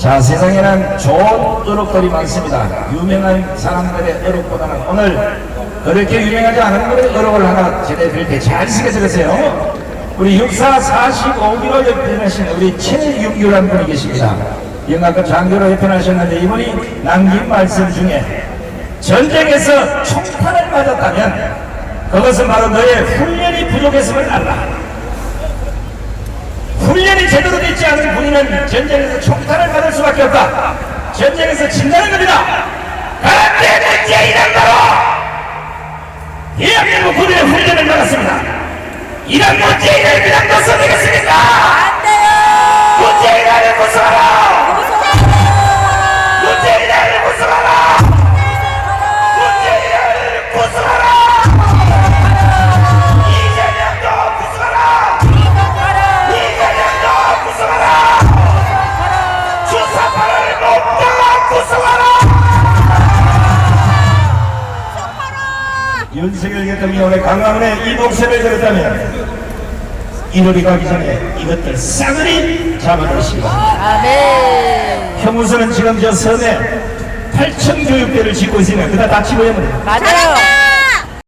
자, 세상에는 좋은 어록들이 많습니다. 유명한 사람들의 어록보다는 오늘 그렇게 유명하지 않은 분의 어록을 하나 제대로 잘 쓰겠어요. 우리 육사 45기로 옆편하신 우리 최윤규라는 분이 계십니다. 영화과 장교로 옆편하셨는데 이분이 남긴 말씀 중에 전쟁에서 총탄을 맞았다면 그것은 바로 너의 훈련이 부족했음을 알라. 되지 않은 군인은 전쟁에서 총탄을 받을 수밖에 없다. 전쟁에서 진다는 겁니다. 그런데 문제이란 바로 대한민국 군인의 훈련을 받았습니다. 이런 문제인을 그냥 윤석열 대통령의 강화문에 이 목소리를 들었다면 이놀이 가기 전에 이것들 싸그리 잡아놓으시고 아멘! 형무소는 지금 저 섬에 8천 교육대를 짓고 있으니까 그다 다 치워야 됩니다. 맞아요!